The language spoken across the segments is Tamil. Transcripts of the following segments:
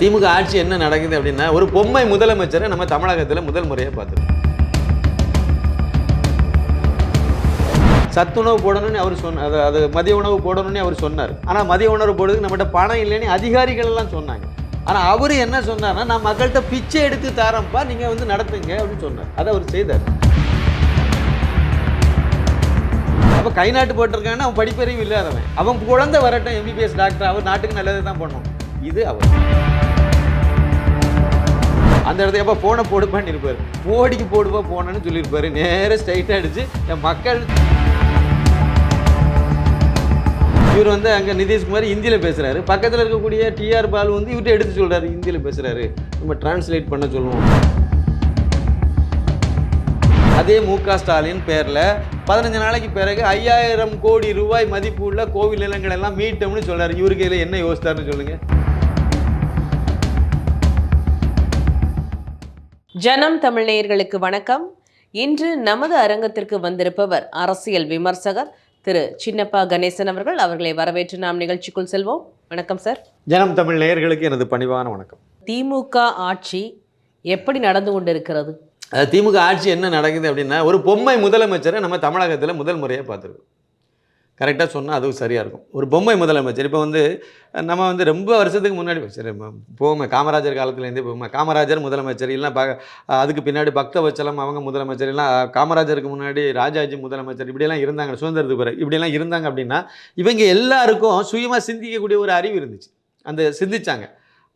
திமுக ஆட்சி என்ன நடக்குது அப்படின்னா ஒரு பொம்மை முதலமைச்சரை நம்ம தமிழகத்தில் முதல் முறையாக பார்த்துருக்கோம் சத்துணவு போடணும்னு அவர் சொன்ன அது அது மதிய உணவு போடணும்னு அவர் சொன்னார். ஆனால் மதிய உணவு போடுறதுக்கு நம்மகிட்ட பணம் இல்லைன்னு அதிகாரிகள் எல்லாம் சொன்னாங்க. ஆனால் அவர் என்ன சொன்னார்னா நான் மக்கள்கிட்ட பிச்சை எடுத்து தாரேன்ப்பா நீங்கள் வந்து நடத்துங்க அப்படின்னு சொன்னார். அதை அவர் செய்தார். அப்போ கை நாட்டு போட்டிருக்காங்கன்னா அவன் படிப்பறிவு இல்லாதவன். அவன் குழந்தை வரட்டும் எம்பிபிஎஸ் டாக்டர் அவர் நாட்டுக்கு நல்லது தான் பண்ணும் இது அவர். அந்த இடத்துல எப்போ போனை போடுப்பான்னு இருப்பார் மோடிக்கு போடுவா போனேன்னு சொல்லியிருப்பாரு நேராக ஸ்ட்ரைட்டாக அடிச்சு என் மக்கள் இவர் வந்து அங்கே நிதிஷ்குமார் ஹிந்தியில் பேசுகிறாரு பக்கத்தில் இருக்கக்கூடிய டிஆர் பால் வந்து இவர்கிட்ட எடுத்து சொல்கிறாரு ஹிந்தியில் பேசுகிறாரு நம்ம டிரான்ஸ்லேட் பண்ண சொல்லுவோம். அதே மு க ஸ்டாலின் பேரில் பதினஞ்சு நாளைக்கு பிறகு ஐயாயிரம் கோடி ரூபாய் மதிப்பு உள்ள கோவில் நிலங்கள் எல்லாம் மீட்டோம்னு சொல்கிறார் இவருக்கு இதில் என்ன யோசித்தார்னு சொல்லுங்கள் ஜனம் தமிழ் நேயர்களுக்கு வணக்கம். இன்று நமது அரங்கத்திற்கு வந்திருப்பவர் அரசியல் விமர்சகர் திரு சின்னப்பா கணேசன் அவர்கள். அவர்களை வரவேற்று நாம் நிகழ்ச்சிக்குள் செல்வோம். வணக்கம் சார். ஜனம் தமிழ் நேயர்களுக்கு எனது பணிவான வணக்கம். திமுக ஆட்சி எப்படி நடந்து கொண்டிருக்கிறது? திமுக ஆட்சி என்ன நடக்குது அப்படின்னா ஒரு பொம்மை முதலமைச்சரை நம்ம தமிழகத்தில் முதல் முறையாக பார்த்துருக்கோம். கரெக்டாக சொன்னால் அதுவும் சரியாக இருக்கும். ஒரு பொம்மை முதலமைச்சர் இப்போ வந்து நம்ம வந்து ரொம்ப வருஷத்துக்கு முன்னாடி சரி போமே காமராஜர் காலத்துலேருந்தே போமே காமராஜர் முதலமைச்சர் இல்லைன்னா ப அதுக்கு பின்னாடி பக்தவச்சலம் அவங்க முதலமைச்சர் இல்லை காமராஜருக்கு முன்னாடி ராஜாஜி முதலமைச்சர் இப்படியெல்லாம் இருந்தாங்க சுதந்திரத்துக்கு பிறகு இப்படியெல்லாம் இருந்தாங்க அப்படின்னா இவங்க எல்லாருக்கும் சுயமாக சிந்திக்கக்கூடிய ஒரு அறிவு இருந்துச்சு. அந்த சிந்திச்சாங்க.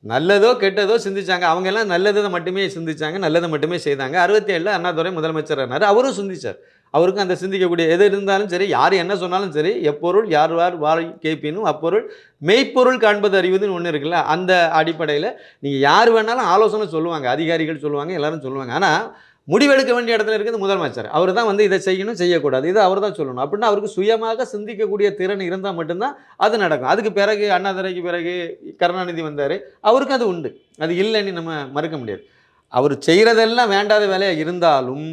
நல்லதோ கெட்டதோ சிந்திச்சாங்க. அவங்க எல்லாம் நல்லதை மட்டுமே சிந்திச்சாங்க நல்லதை மட்டுமே செய்தாங்க. அறுபத்தி ஏழில் அண்ணாதுரை முதலமைச்சர் ஆனார். அவரும் சிந்திச்சார். அவருக்கும் அந்த சிந்திக்கக்கூடிய எது இருந்தாலும் சரி யார் என்ன சொன்னாலும் சரி எப்பொருள் யார் யார் வாழை கேட்பினும் அப்பொருள் மெய்ப்பொருள் காண்பது அறிவதுன்னு ஒன்று இருக்குல்ல அந்த அடிப்படையில் நீங்கள் யார் வேணாலும் ஆலோசனை சொல்லுவாங்க அதிகாரிகள் சொல்லுவாங்க எல்லாரும் சொல்லுவாங்க. ஆனால் முடிவெடுக்க வேண்டிய இடத்துல இருக்கிறது முதலமைச்சர் அவர் தான் வந்து இதை செய்யணும் செய்யக்கூடாது. இதை அவர் தான் சொல்லணும். அப்படின்னா அவருக்கு சுயமாக சிந்திக்கக்கூடிய திறன் இருந்தால் மட்டும்தான் அது நடக்கும். அதுக்கு பிறகு அண்ணாதுரைக்கு பிறகு கருணாநிதி வந்தார். அவருக்கு அது உண்டு. அது இல்லைன்னு நம்ம மறுக்க முடியாது. அவர் செய்கிறதெல்லாம் வேண்டாத வேலையாக இருந்தாலும்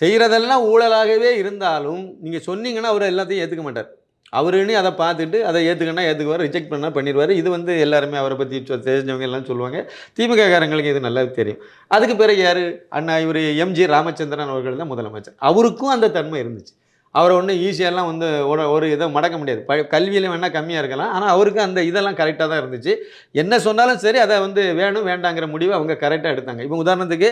செய்கிறதெல்லாம் ஊழலாகவே இருந்தாலும் நீங்கள் சொன்னீங்கன்னா அவர் எல்லாத்தையும் ஏற்றுக்க மாட்டார். அவருன்னு அதை பார்த்துட்டு அதை ஏற்றுக்கன்னா ஏற்றுக்குவார் ரிஜெக்ட் பண்ணால் பண்ணிடுவார். இது வந்து எல்லாருமே அவரை பற்றி சொ- தெரிஞ்சவங்க எல்லாம் சொல்லுவாங்க. திமுககாரங்களுக்கு இது நல்லா தெரியும். அதுக்கு பிறகு யார்? அண்ணா இவர் எம்ஜி ராமச்சந்திரன் அவர்கள் தான் முதலமைச்சர். அவருக்கும் அந்த தன்மை இருந்துச்சு. அவரை ஒன்றும் ஈஸியாலாம் வந்து ஒரு ஒரு இதை மடக்க முடியாது. ப கல்வியிலும் வேணால் கம்மியாக இருக்கலாம். ஆனால் அவருக்கு அந்த இதெல்லாம் கரெக்டாக தான் இருந்துச்சு. என்ன சொன்னாலும் சரி அதை வந்து வேணும் வேண்டாங்கிற முடிவை அவங்க கரெக்டாக எடுத்தாங்க. இப்போ உதாரணத்துக்கு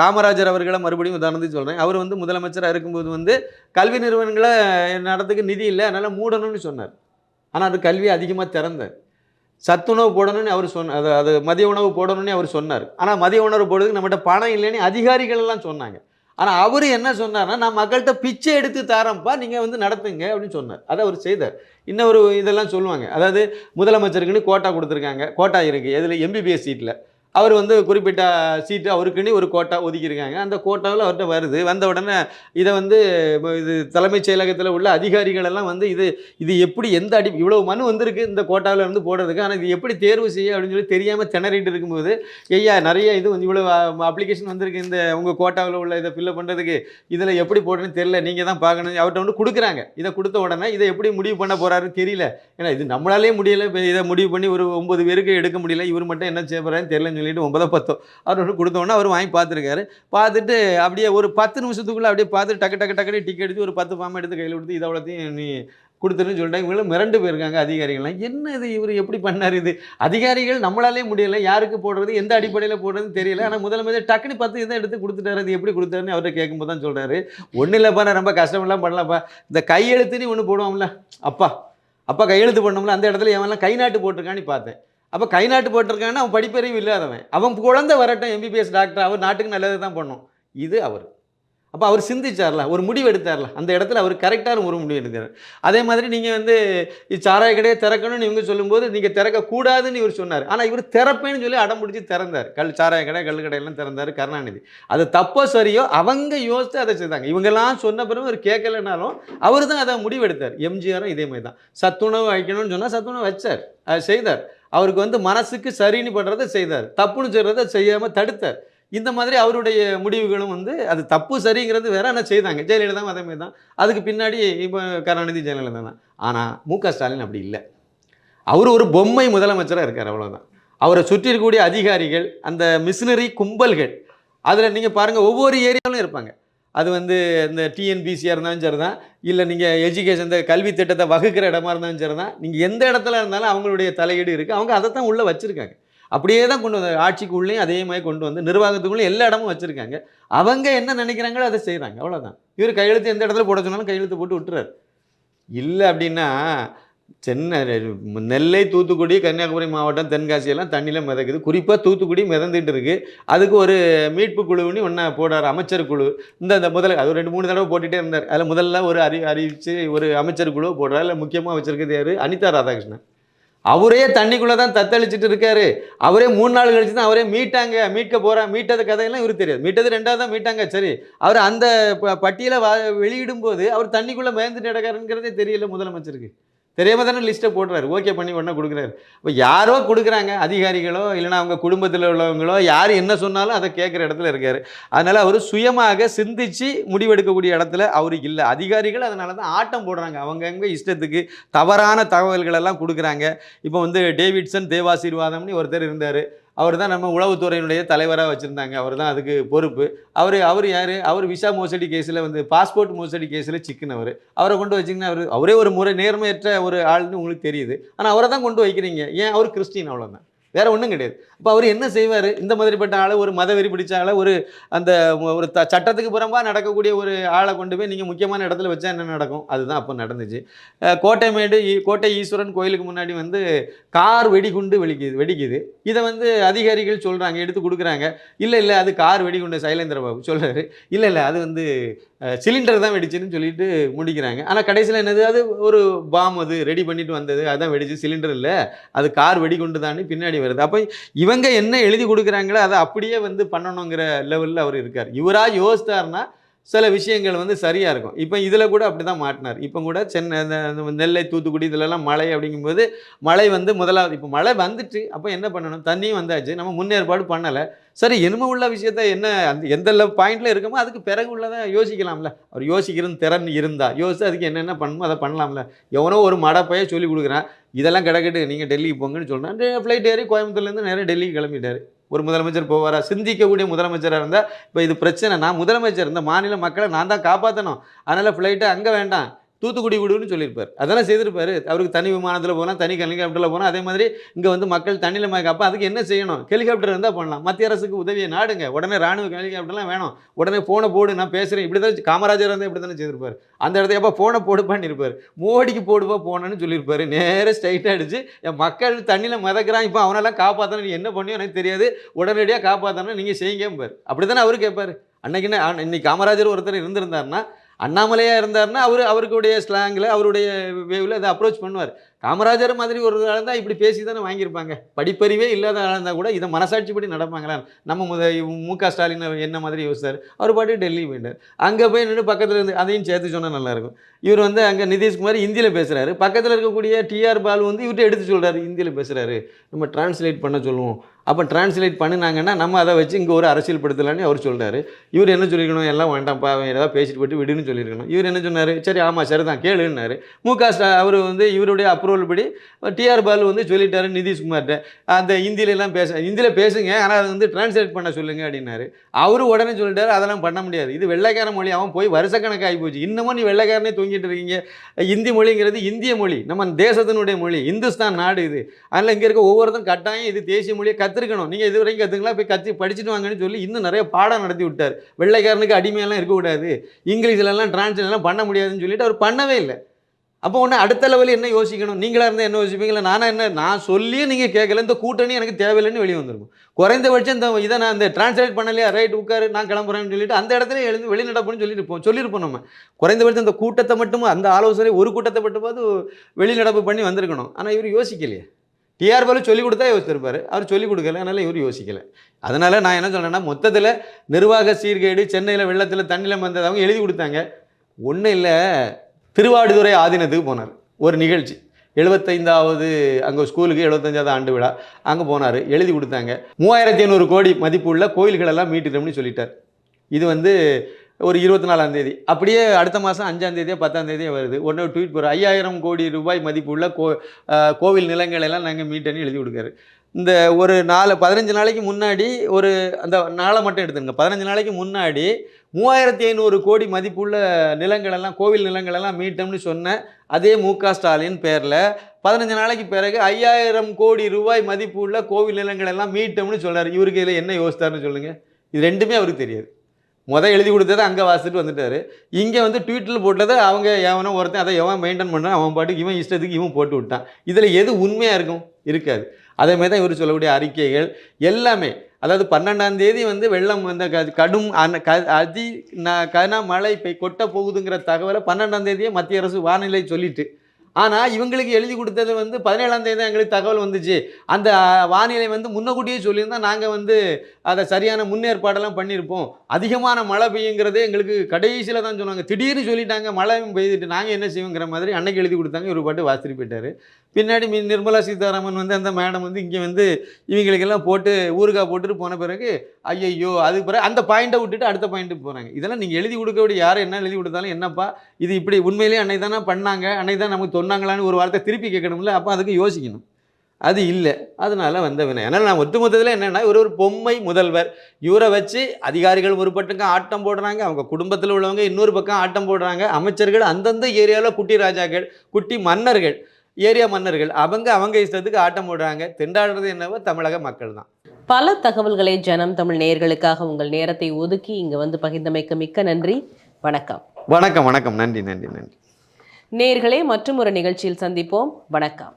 காமராஜர் அவர்களை மறுபடியும் உதாரணத்துக்கு சொல்கிறேன் அவர் வந்து முதலமைச்சராக இருக்கும்போது வந்து கல்வி நிறுவனங்களை நடத்துக்கு நிதி இல்லை அதனால் மூடணும்னு சொன்னார். ஆனால் அது கல்வி அதிகமாக திறந்தார். சத்துணவு போடணும்னு அவர் சொன்ன அது அது மதிய உணவு போடணும்னு அவர் சொன்னார். ஆனால் மதிய உணவு போடுறதுக்கு நம்மகிட்ட பணம் இல்லைன்னு அதிகாரிகள் எல்லாம் சொன்னாங்க. ஆனால் அவர் என்ன சொன்னார்னா நான் மக்கள்கிட்ட பிச்சை எடுத்து தரேன்ப்பா நீங்கள் வந்து நடத்துங்க அப்படின்னு சொன்னார். அதை அவர் செய்தார். இன்னொரு இதெல்லாம் சொல்லுவாங்க. அதாவது முதலமைச்சருக்குன்னு கோட்டா கொடுத்துருக்காங்க. கோட்டா இருக்குது எதில்? எம்பிபிஎஸ் சீட்டில் அவர் வந்து குறிப்பிட்ட சீட்டு அவருக்குன்னு ஒரு கோட்டா ஒதுக்கியிருக்காங்க. அந்த கோட்டாவில் அவர்கிட்ட வருது. வந்த உடனே இதை வந்து இது தலைமைச் செயலகத்தில் உள்ள அதிகாரிகள் எல்லாம் வந்து இது இது எப்படி எந்த அடி இவ்வளோ மனு வந்திருக்கு இந்த கோட்டாவில் இருந்து போடுறதுக்கு ஆனால் இது எப்படி தேர்வு செய்ய அப்படின்னு சொல்லி தெரியாமல் திணறிட்டு இருக்கும்போது ஐயா நிறைய இது வந்து இவ்வளோ அப்ளிகேஷன் வந்திருக்கு. இந்த உங்கள் கோட்டாவில் உள்ள இதை ஃபில்லப் பண்ணுறதுக்கு இதில் எப்படி போடுறதுன்னு தெரியல. நீங்கள் தான் பார்க்கணும். அவர்கிட்ட வந்து கொடுக்குறாங்க. இதை கொடுத்த உடனே இதை எப்படி முடிவு பண்ண போகிறாரு தெரியல. ஏன்னா இது நம்மளாலே முடியல. இப்போ இதை முடிவு பண்ணி ஒரு ஒம்பது பேருக்கு எடுக்க முடியல. இவர் மட்டும் என்ன செய்ய போகிறாருன்னு தெரியலன்னு சொல்லிட்டு ஒன்பதோ பத்தோ அவர் ஒன்று கொடுத்த அவர் வாங்கி பார்த்துருக்காரு. பார்த்துட்டு அப்படியே ஒரு பத்து நிமிஷத்துக்குள்ளே அப்படியே பார்த்து டக்கு டக்கு டக்குனு டிக்கெட் எடுத்து ஒரு பத்து ஃபார்ம் எடுத்து கையில் கொடுத்து இதை அவ்வளோத்தையும் நீ கொடுத்துருன்னு சொல்லிட்டாங்க. இவங்களும் மிரண்டு போயிருக்காங்க அதிகாரிகள்லாம். என்ன இது இவர் எப்படி பண்ணார் இது? அதிகாரிகள் நம்மளாலே முடியல யாருக்கு போடுறது எந்த அடிப்படையில் போடுறதுன்னு தெரியல. ஆனால் முதலமைச்சர் டக்குனு பத்து இதை எடுத்து கொடுத்துட்டாரு அது எப்படி கொடுத்தாருன்னு அவர்கிட்ட கேட்கும்போது தான் சொல்கிறாரு ஒன்றும் இல்லைப்பா நான் ரொம்ப கஷ்டமெல்லாம் பண்ணலப்பா. இந்த கையெழுத்துன்னு ஒன்று போடுவோம்ல அப்பா. அப்பா கையெழுத்து பண்ணோம்ல அந்த இடத்துல எவன்லாம் கை நாட்டு போட்டிருக்கான்னு பார்த்தேன். அப்போ கை நாட்டு போட்டிருக்கான்னா அவன் படிப்பறிவு இல்லாதவன். அவன் குழந்தை வரட்டும் எம்பிபிஎஸ் டாக்டர் அவர் நாட்டுக்கு நல்லது தான் பண்ணும். இது அவர். அப்போ அவர் சிந்திச்சார்ல ஒரு முடிவு எடுத்தார்ல. அந்த இடத்துல அவர் கரெக்டான ஒரு முடிவு எடுத்தார். அதே மாதிரி நீங்கள் வந்து சாராய கடையை திறக்கணும்னு இவங்க சொல்லும்போது நீங்கள் திறக்கக்கூடாதுன்னு இவர் சொன்னார். ஆனால் இவர் திறப்பேன்னு சொல்லி அடம் பிடிச்சி திறந்தார். கல் சாராய கடை கல் கடையெல்லாம் திறந்தார் கருணாநிதி. அது தப்போ சரியோ அவங்க யோசித்து அதை செய்தாங்க. இவங்கெல்லாம் சொன்ன பிறகு அவர் கேட்கலனாலும் அவர் தான் அதை முடிவெடுத்தார் எம்ஜிஆரும் இதே மாதிரி தான் சத்துணவு வைக்கணும்னு சொன்னால் சத்துணவு வச்சார். அதை செய்தார். அவருக்கு வந்து மனசுக்கு சரின்னு பண்ணுறதை செய்தார். தப்புன்னு சொல்கிறத செய்யாமல் தடுத்தார். இந்த மாதிரி அவருடைய முடிவுகளும் வந்து அது தப்பு சரிங்கிறது வேற ஆனால் செய்தாங்க. ஜெயலலிதாவும் அதே மாதிரி தான். அதுக்கு பின்னாடி இப்போ கருணாநிதி ஜெயலலிதா தான். ஆனால் மு க ஸ்டாலின் அப்படி இல்லை. அவர் ஒரு பொம்மை முதலமைச்சராக இருக்கார் அவ்வளோதான் அவரை சுற்றி இருக்கக்கூடிய அதிகாரிகள் அந்த மிஷினரி கும்பல்கள் அதில் நீங்கள் பாருங்கள் ஒவ்வொரு ஏரியாவிலும் இருப்பாங்க. அது வந்து இந்த டிஎன்பிசியாக இருந்தாலும் சரி தான் இல்லை நீங்கள் எஜுகேஷன் இந்த கல்வி திட்டத்தை வகுக்கிற இடமா இருந்தாலும் சரி தான் நீங்கள் எந்த இடத்துல இருந்தாலும் அவங்களுடைய தலையீடு இருக்குது அவங்க அதை தான் உள்ளே வச்சுருக்காங்க. அப்படியே தான் கொண்டு வந்து ஆட்சிக்குள்ளேயும் அதே மாதிரி கொண்டு வந்து நிர்வாகத்துக்குள்ளேயும் எல்லா இடமும் வச்சுருக்காங்க. அவங்க என்ன நினைக்கிறாங்களோ அதை செய்கிறாங்க அவ்வளோதான் இவர் கையெழுத்து எந்த இடத்துல போட சொன்னாலும் கையெழுத்து போட்டு விட்டுறாரு. இல்லை அப்படின்னா சென்னை நெல்லை தூத்துக்குடி கன்னியாகுமரி மாவட்டம் தென்காசி எல்லாம் தண்ணியில் மிதக்குது. குறிப்பாக தூத்துக்குடி மிதந்துட்டு இருக்கு. அதுக்கு ஒரு மீட்பு குழுன்னு ஒன்றா போடார் அமைச்சர் குழு. இந்த இந்த முதல்ல அது ரெண்டு மூணு தடவை போட்டுகிட்டே இருந்தார். அதில் முதல்ல ஒரு அறி அறிவிச்சு ஒரு அமைச்சர் குழு போடுறார். இல்லை முக்கியமாக வச்சுருக்கிறது யார்? அனிதா ராதாகிருஷ்ணன். அவரே தண்ணிக்குள்ளே தான் தத்தளிச்சிட்டு இருக்காரு. அவரே மூணு நாள் கழிச்சு தான் அவரே மீட்டாங்க. மீட்க போகிறேன் மீட்டது கதையெல்லாம் இவருக்கு தெரியாது. மீட்டது ரெண்டாவது தான் மீட்டாங்க. சரி அவர் அந்த ப- பட்டியலை வா வெளியிடும் போது அவர் தண்ணிக்குள்ளே மேய்ந்துட்டு கிடக்காருங்கிறதே தெரியல முதலமைச்சருக்கு. தெரியாமல் தானே லிஸ்ட்டை போடுறாரு. ஓகே பண்ணி உடனே கொடுக்குறாரு. இப்போ யாரோ கொடுக்குறாங்க? அதிகாரிகளோ இல்லைன்னா அவங்க குடும்பத்தில் உள்ளவங்களோ யார் என்ன சொன்னாலும் அதை கேட்குற இடத்துல இருக்கார். அதனால் அவர் சுயமாக சிந்திச்சு முடிவெடுக்கக்கூடிய இடத்துல அவருக்கு இல்லை. அதிகாரிகள் அதனால தான் ஆட்டம் போடுறாங்க. அவங்கங்க இஷ்டத்துக்கு தவறான தகவல்களெல்லாம் கொடுக்குறாங்க. இப்போ வந்து டேவிட்சன் தேவாசீர்வாதம்னு ஒருத்தர் இருந்தார். அவர் தான் நம்ம உளவுத்துறையினுடைய தலைவராக வச்சுருந்தாங்க. அவர் தான் அதுக்கு பொறுப்பு. அவர் அவர் யார்? அவர் விசா மோசடி கேஸில் வந்து பாஸ்போர்ட் மோசடி கேஸில் சிக்கினவர். அவரை கொண்டு வச்சிங்கன்னா அவர் அவரே ஒரு முறை நேர்மையற்ற ஒரு ஆள்னு உங்களுக்கு தெரியுது. ஆனால் அவரை தான் கொண்டு வைக்கிறீங்க. ஏன்? அவர் கிறிஸ்டின் அவ்வளோதான் வேறு ஒன்றும் கிடையாது. இப்போ அவர் என்ன செய்வார்? இந்த மாதிரிப்பட்ட ஆளை ஒரு மதவெறி பிடிச்ச ஆளை ஒரு அந்த ஒரு த சட்டத்துக்கு புறம்பாக நடக்கக்கூடிய ஒரு ஆளை கொண்டு போய் நீங்கள் முக்கியமான இடத்துல வச்சா என்ன நடக்கும்? அதுதான் அப்போ நடந்துச்சு. கோட்டைமேடு ஈ- கோட்டை ஈஸ்வரன் கோயிலுக்கு முன்னாடி வந்து கார் வெடிகுண்டு வெடிக்குது வெடிக்குது. இதை வந்து அதிகாரிகள் சொல்கிறாங்க எடுத்து கொடுக்குறாங்க. இல்லை இல்லை அது கார் வெடிகுண்டு சைலேந்திர பாபு சொல்கிறாரு இல்லை இல்லை அது வந்து சிலிண்டர் தான் வெடிச்சுன்னு சொல்லிட்டு முடிக்கிறாங்க. ஆனால் கடைசியில் என்னது? அது ஒரு பாம் அது ரெடி பண்ணிட்டு வந்தது. அதான் வெடிச்சு சிலிண்டர் இல்லை அது கார் வெடிகுண்டு தான் பின்னாடி வருது. அப்போ இவங்க என்ன எழுதி கொடுக்குறாங்களோ அதை அப்படியே வந்து பண்ணணுங்கிற லெவலில் அவர் இருக்கார். இவராக யோசித்தார்னா சில விஷயங்கள் வந்து சரியாக இருக்கும். இப்போ இதில் கூட அப்படி தான் மாட்டினார். இப்போ கூட சென்னை இந்த நெல்லை தூத்துக்குடி இதிலெல்லாம் மழை அப்படிங்கும்போது மழை வந்து முதலாவது இப்போ மழை வந்துட்டு அப்போ என்ன பண்ணணும்? தண்ணியும் வந்தாச்சு. நம்ம முன்னேற்பாடு பண்ணலை. சரி இனிமே உள்ள விஷயத்த என்ன அந்த எந்த பாயிண்ட்டில் இருக்கமோ அதுக்கு பிறகு உள்ளதை யோசிக்கலாம்ல. அவர் யோசிக்கிற திறன் இருந்தால் யோசித்து அதுக்கு என்னென்ன பண்ணணுமோ அதை பண்ணலாம்ல. எவனோ ஒரு மடப்பைய சொல்லி கொடுக்குறான். இதெல்லாம் கிடக்கட்டு நீங்கள் டெல்லிக்கு போங்கன்னு சொல்கிறேன் ஃப்ளைட் ஏறி கோயம்புத்தூர்லேருந்து நேராக டெல்லிக்கு கிளம்பிட்டார். ஒரு முதலமைச்சர் போவாரா? சிந்திக்கக்கூடிய முதலமைச்சராக இருந்தால் இப்போ இது பிரச்சனை நான் முதலமைச்சர் இந்த மாநில மக்களை நான் தான் காப்பாற்றணும் அதனால் ஃப்ளைட்டு அங்கே வேண்டாம். தூத்துக்குடி விடுன்னு சொல்லியிருப்பார். அதெல்லாம் செய்திருப்பார். அவருக்கு தனி விமானத்தில் போகலாம் தனி ஹெலிகாப்டரில் போனால் அதே மாதிரி இங்கே வந்து மக்கள் தண்ணியில் மயக்கப்போ அதுக்கு என்ன செய்யணும்? ஹெலிகாப்டர் இருந்தால் பண்ணலாம் மத்திய அரசுக்கு உதவியை நாடுங்க. உடனே ராணுவ ஹெலிகாப்டர்லாம் வேணும். உடனே ஃபோனை போடு நான் பேசுகிறேன் இப்படி தான் காமராஜர் இருந்தால் இப்படி தானே செய்திருப்பார். அந்த இடத்துல எப்போ ஃபோனை போடு பண்ணியிருப்பார் மோடிக்கு போடுவா போனேன்னு சொல்லியிருப்பார். நேராக ஸ்ட்ரைட்டாக அடிச்சு என் மக்கள் தண்ணியில் மிதக்கிறான் இப்போ அவனெல்லாம் காப்பாற்றணும் நீ என்ன பண்ணியோ எனக்கு தெரியாது. உடனடியாக காப்பாற்றணும் நீங்கள் செய்யுங்கம்பார். அப்படி தானே அவரு கேட்பார் அன்னைக்குன்ன இன்னைக்கு காமராஜர் ஒருத்தர் இருந்திருந்தாருன்னா அண்ணாமலையாக இருந்தாருன்னா அவர் அவருக்குடைய ஸ்லாங்கில் அவருடைய வேவில் அதை அப்ரோச் பண்ணுவார். காமராஜர் மாதிரி ஒரு ஆள் தான் இப்படி பேசி தானே வாங்கியிருப்பாங்க. படிப்பறிவே இல்லாத ஆளாக இருந்தால் கூட இதை மனசாட்சிப்படி நடப்பாங்களா? நம்ம முத மு க ஸ்டாலின் என்ன மாதிரி யோசிச்சார்? அவர் பாட்டு டெல்லி போயிட்டார். அங்கே போய் நின்று பக்கத்தில் இருந்து அதையும் சேர்த்து சொன்னால் நல்லாயிருக்கும் இவர் வந்து அங்கே நிதிஷ்குமார் ஹிந்தியில் பேசுகிறாரு பக்கத்தில் இருக்கக்கூடிய டிஆர் பாலு வந்து இவர்கிட்ட எடுத்து சொல்கிறாரு ஹிந்தியில் பேசுகிறாரு நம்ம டிரான்ஸ்லேட் பண்ண சொல்லுவோம். அப்போ டிரான்ஸ்லேட் பண்ணினாங்கன்னா நம்ம அதை வச்சு இங்கே ஒரு அரசியல் படுத்தலான்னு அவர் சொல்கிறார் இவர் என்ன சொல்லியிருக்கணும் எல்லாம் வேண்டாம்ப்பா அவன் ஏதாவது பேசிட்டு போட்டு விடுன்னு சொல்லியிருக்கணும் இவர் என்ன சொன்னார்? சரி ஆமாம் சரி தான் கேளுன்னாரு. மு க அவர் வந்து இவருடைய அப்ரூவல் படி டிஆர் பாலு வந்து சொல்லிட்டாரு நிதிஷ்குமார்கிட்ட அந்த ஹிந்தியில பேச ஹிந்தியில் பேசுங்க ஆனால் அதை வந்து டிரான்ஸ்லேட் பண்ண சொல்லுங்க அப்படின்னாரு. அவரு உடனே சொல்லிட்டாரு அதெல்லாம் பண்ண முடியாது. இது வெள்ளைக்கார மொழி அவன் போய் வருஷக்கணக்காகி போச்சு. இன்னமும் நீ வெள்ளைக்காரனே தூங்கிட்டு இருக்கீங்க. இந்தி மொழிங்கிறது இந்திய மொழி. நம்ம தேசத்தினுடைய மொழி. இந்துஸ்தான் நாடு இது. அதனால் இங்கே இருக்க ஒவ்வொருத்தரும் கட்டாயம் இது தேசிய மொழியை கற்றுக்கணும் நீங்கள் இது வரைக்கும் கற்றுக்கலாம் போய் கற்று படிச்சுட்டு வாங்கன்னு சொல்லி இன்னும் நிறைய பாடம் நடத்தி விட்டார். வெள்ளைக்காரனுக்கு அடிமையெல்லாம் இருக்கக்கூடாது இங்கிலீஷ்லலாம் டிரான்ஸ்லேட்லாம் பண்ண முடியாதுன்னு சொல்லிட்டு அவர் பண்ணவே இல்லை. அப்போ ஒன்று அடுத்த லெவலில் என்ன யோசிக்கணும்? நீங்களாக இருந்தால் என்ன யோசிப்பீங்களா? நானாக என்ன? நான் சொல்லியும் நீங்கள் கேட்கல. இந்த கூட்டணி எனக்கு தேவையில்லைன்னு வெளியே வந்துருக்கும். குறைந்தபட்சம் இந்த இதை நான் இந்த டிரான்ஸ்லேட் பண்ணலையா? ரைட் உட்காரு நான் கிளம்புறேன்னு சொல்லிட்டு அந்த இடத்துல எழுந்து வெளிநடப்புன்னு சொல்லியிருப்போம் இருப்போம். சொல்லியிருப்போம் நம்ம. குறைந்தபட்சம் இந்த கூட்டத்தை மட்டும் அந்த ஆலோசனை ஒரு கூட்டத்தை மட்டுமாவது வெளிநடப்பு பண்ணி வந்திருக்கணும். ஆனால் இவர் யோசிக்கலையே. டிஆர் பாலு சொல்லிக் கொடுத்தா யோசிச்சிருப்பார் அவர் சொல்லிக் கொடுக்கல அதனால் இவர் யோசிக்கலை அதனால் நான் என்ன சொன்னேன்னா மொத்தத்தில் நிர்வாக சீர்கேடு சென்னையில் வெள்ளத்தில் தண்ணியில் வந்தது அவங்க எழுதி கொடுத்தாங்க ஒன்றும் இல்லை திருவாடுதுறை ஆதீனத்துக்கு போனார் ஒரு நிகழ்ச்சி எழுபத்தைந்தாவது அங்கே ஸ்கூலுக்கு எழுபத்தஞ்சாவது ஆண்டு விழா அங்கே போனார் எழுதி கொடுத்தாங்க மூவாயிரத்தி ஐநூறு கோடி மதிப்புள்ள கோயில்களெல்லாம் மீட்டுட்டோம்னு சொல்லிட்டார் இது வந்து ஒரு இருபத்தி நாலாம் தேதி. அப்படியே அடுத்த மாதம் அஞ்சாம் தேதியோ பத்தாம் தேதியோ வருது. ஒன்று ட்வீட் போகிற ஐயாயிரம் கோடி ரூபாய் மதிப்புள்ள கோ கோவில் நிலங்கள் எல்லாம் நாங்கள் மீட்டன்னு எழுதி கொடுக்காரு. இந்த ஒரு நாலு பதினஞ்சு நாளைக்கு முன்னாடி ஒரு அந்த நாளை மட்டும் எடுத்துங்க பதினஞ்சு நாளைக்கு முன்னாடி மூவாயிரத்தி ஐநூறு கோடி மதிப்புள்ள நிலங்களெல்லாம் கோவில் நிலங்களெல்லாம் மீட்டோம்னு சொன்ன அதே மு க ஸ்டாலின் பேரில் பதினஞ்சு நாளைக்கு பிறகு ஐயாயிரம் கோடி ரூபாய் மதிப்புள்ள கோவில் நிலங்கள் எல்லாம் மீட்டோம்னு சொல்றாரு இவருக்கு இதில் என்ன யோசித்தாருன்னு சொல்லுங்கள் இது ரெண்டுமே அவருக்கு தெரியாது. முத எழுதி கொடுத்ததை அங்கே வாசிட்டு வந்துட்டாரு. இங்கே வந்து ட்விட்டரில் போட்டதை அவங்க எவனோ ஒருத்தன் அதை எவன் மெயின்டைன் பண்ணுறான் அவன் பாட்டுக்கு இவன் இஷ்டத்துக்கு இவன் போட்டு விட்டான். இதில் எது உண்மையாக இருக்கும்? இருக்காது. அதே தான் இவர் சொல்லக்கூடிய அறிக்கைகள் எல்லாமே. அதாவது பன்னெண்டாம் தேதி வந்து வெள்ளம் வந்த கடும் க அதி ந- கனமழை பெய் கொட்ட போகுதுங்கிற தகவலை பன்னெண்டாம் தேதியே மத்திய அரசு வானிலை சொல்லிட்டு ஆனால் இவங்களுக்கு எழுதி கொடுத்தது வந்து பதினேழாம் தேதி தான் எங்களுக்கு தகவல் வந்துச்சு. அந்த வானிலை வந்து முன்னக்கூட்டியே சொல்லியிருந்தால் நாங்கள் வந்து அதை சரியான முன்னேற்பாடெல்லாம் பண்ணியிருப்போம் அதிகமான மழை பெய்யுங்கிறதே எங்களுக்கு கடைசியில் தான் சொன்னாங்க. திடீர்னு சொல்லிட்டாங்க மழை பெய்துட்டு நாங்கள் என்ன செய்வோங்கிற மாதிரி அன்னைக்கு எழுதி கொடுத்தாங்க. இவர் பாட்டு வாசிட்டு போயிட்டார். பின்னாடி மீ நிர்மலா சீதாராமன் வந்து அந்த மேடம் வந்து இங்கே வந்து இவங்களுக்கெல்லாம் போட்டு ஊறுகாய் போட்டுட்டு போன பிறகு ஐயையோ அதுக்கு பிறகு அந்த பாயிண்ட்டை விட்டுட்டு அடுத்த பாயிண்ட்டுக்கு போகிறாங்க இதெல்லாம் நீங்கள் எழுதி கொடுக்க வேண்டிய யார் என்ன எழுதி கொடுத்தாலும் என்னப்பா இது இப்படி உண்மையிலேயே அன்னை தானே பண்ணாங்க அன்னை தான் நமக்கு சொன்னாங்களான்னு ஒரு வார்த்தை திருப்பி கேட்கணும்ல அப்போ அதுக்கு யோசிக்கணும். அது இல்லை. அதனால வந்த வினை. ஏன்னா நான் ஒட்டுமொத்தத்தில் என்னென்னா இவர் ஒரு பொம்மை முதல்வர் இவரை வச்சு அதிகாரிகள் ஒரு பக்கம் ஆட்டம் போடுறாங்க அவங்க குடும்பத்தில் உள்ளவங்க இன்னொரு பக்கம் ஆட்டம் போடுறாங்க அமைச்சர்கள் அந்தந்த ஏரியாவில் குட்டி ராஜாக்கள் குட்டி மன்னர்கள் ஏரியா மன்னர்கள் அவங்க அவங்க இஷ்டத்துக்கு ஆட்டம் போடுறாங்க. திண்டாடுறது என்னவோ தமிழக மக்கள் தான். பல தகவல்களை ஜனம் தமிழ் நேயர்களுக்காக உங்கள் நேரத்தை ஒதுக்கி இங்கு வந்து பகிர்ந்தமைக்கு மிக்க நன்றி. வணக்கம். வணக்கம் வணக்கம். நன்றி நன்றி நன்றி. நேயர்களே மற்றும் ஒரு நிகழ்ச்சியில் சந்திப்போம். வணக்கம்.